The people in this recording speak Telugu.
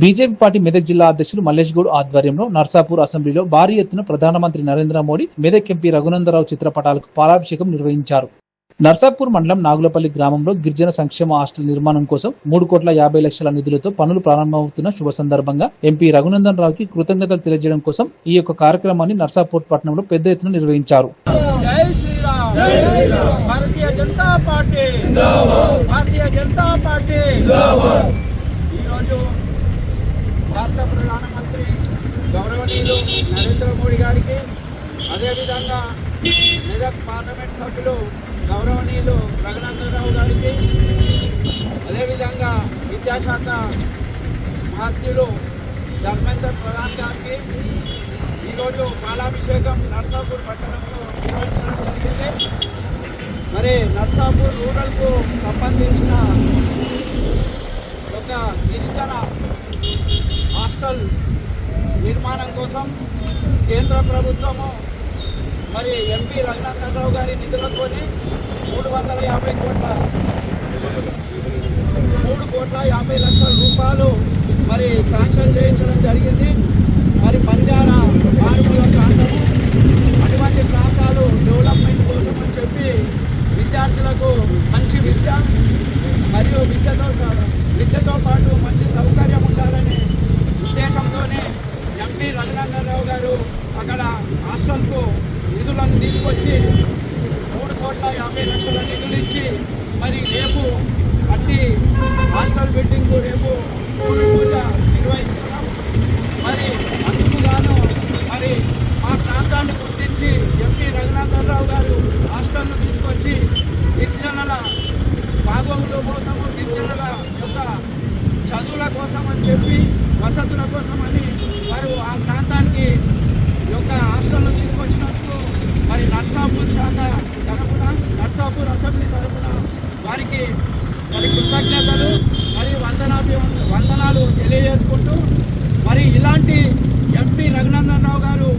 బీజేపీ పార్టీ మెదక్ జిల్లా అధ్యక్షుడు మల్లేష్ గౌడ్ ఆధ్వర్యంలో నర్సాపూర్ అసెంబ్లీలో భారీ ఎత్తున ప్రధానమంత్రి నరేంద్ర మోడీ మెదక్ ఎంపీ రఘునందరావు చిత్రపటాలకు పాలాభిషేకం నిర్వహించారు. నర్సాపూర్ మండలం నాగులపల్లి గ్రామంలో గిరిజన సంక్షేమ హాస్టల్ నిర్మాణం కోసం మూడు కోట్ల యాభై లక్షల నిధులతో పనులు ప్రారంభమవుతున్న శుభ సందర్భంగా ఎంపీ రఘునందన్ రావుకి కృతజ్ఞతలు తెలియజేయడం కోసం ఈ యొక్క కార్యక్రమాన్ని నర్సాపూర్ పట్టణంలో పెద్ద ఎత్తున నిర్వహించారు. జై శ్రీరామ్! భారతీయ జనతా పార్టీ! భారతీయ జనతా పార్టీ! ఈరోజు భారత ప్రధానమంత్రి గౌరవనీయులు నరేంద్ర మోడీ గారికి అదేవిధంగా మెదక్ పార్లమెంట్ సభ్యులు గౌరవనీయులు రఘునందనరావు గారికి అదేవిధంగా విద్యాశాఖ మాధ్యులు ధర్మేందర్ ప్రధాన్ గారికి ఈరోజు బాలాభిషేకం నర్సాపూర్ పట్టణంలో నిర్వహించడం జరిగింది. మరి నర్సాపూర్ రూరల్కు సంబంధించిన ఒక గిరిజన హాస్టల్ నిర్మాణం కోసం కేంద్ర ప్రభుత్వము మరి ఎంపీ రఘునందనరావు గారి నిధులతోని మూడు వందల యాభై కోట్ల మూడు కోట్ల యాభై లక్షల రూపాయలు మరి శాంక్షన్ చేయించడం జరిగింది. మరి బంజారా మారుమూల ప్రాంతము అటువంటి ప్రాంతాలు డెవలప్మెంట్ కోసం అని చెప్పి విద్యార్థులకు మంచి విద్య మరియు విద్యతో విద్యతో పాటు మంచి సౌకర్యం ఉండాలనే ఉద్దేశంతోనే ఎంపీ రఘునందనరావు గారు అక్కడ హాస్టల్కు నిధులను తీసుకొచ్చి మూడు కోట్ల యాభై లక్షల నిధులు ఇచ్చి మరి రేపు అట్టి హాస్టల్ బిల్డింగ్ రేపు పూజ నిర్వహిస్తున్నాం మరి అందుకు గాను మరి మా ప్రాంతాన్ని గుర్తించి ఎంపీ రఘునాథరావు గారు హాస్టల్ను తీసుకొచ్చి గిరిజనుల బాగోగుల కోసము గిరిజనుల యొక్క చదువుల కోసం అని చెప్పి వసతుల కోసం అని వారు ఆ ప్రాంతానికి యొక్క హాస్టల్ను తీసుకొచ్చినందుకు మరి నర్సాపూర్ శాఖ తరఫున నర్సాపూర్ అసెంబ్లీ తరఫున వారికి మరి కృతజ్ఞతలు మరి వందనాభి వందనాలు తెలియజేసుకుంటూ మరి ఇలాంటి ఎంపీ రఘునందన్ రావు గారు